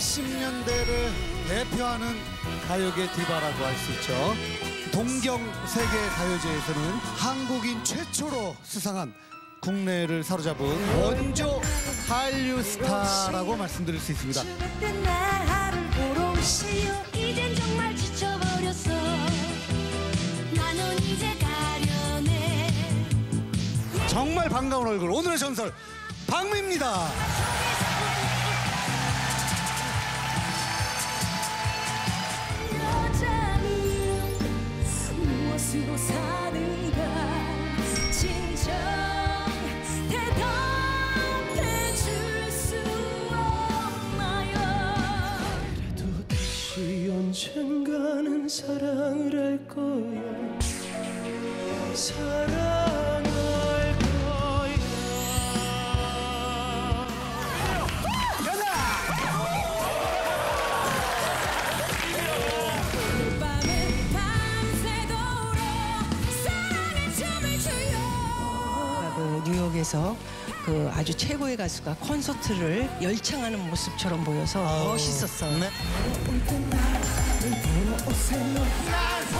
80년대를 대표하는 가요계 디바라고 할 수 있죠. 동경 세계 가요제에서는 한국인 최초로 수상한 국내를 사로잡은 원조 한류 스타라고 말씀드릴 수 있습니다. 정말 반가운 얼굴 오늘의 전설 박미입니다. 사랑을 할 거야 사랑할 거야 밤에 밤새도록 사랑의 춤을 추요 그 뉴욕에서 그 아주 최고의 가수가 콘서트를 열창하는 모습처럼 보여서 멋있었어요. 네. Nice.